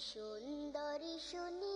সুন্দরী সুনীল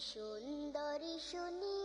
সুন্দরী শুনি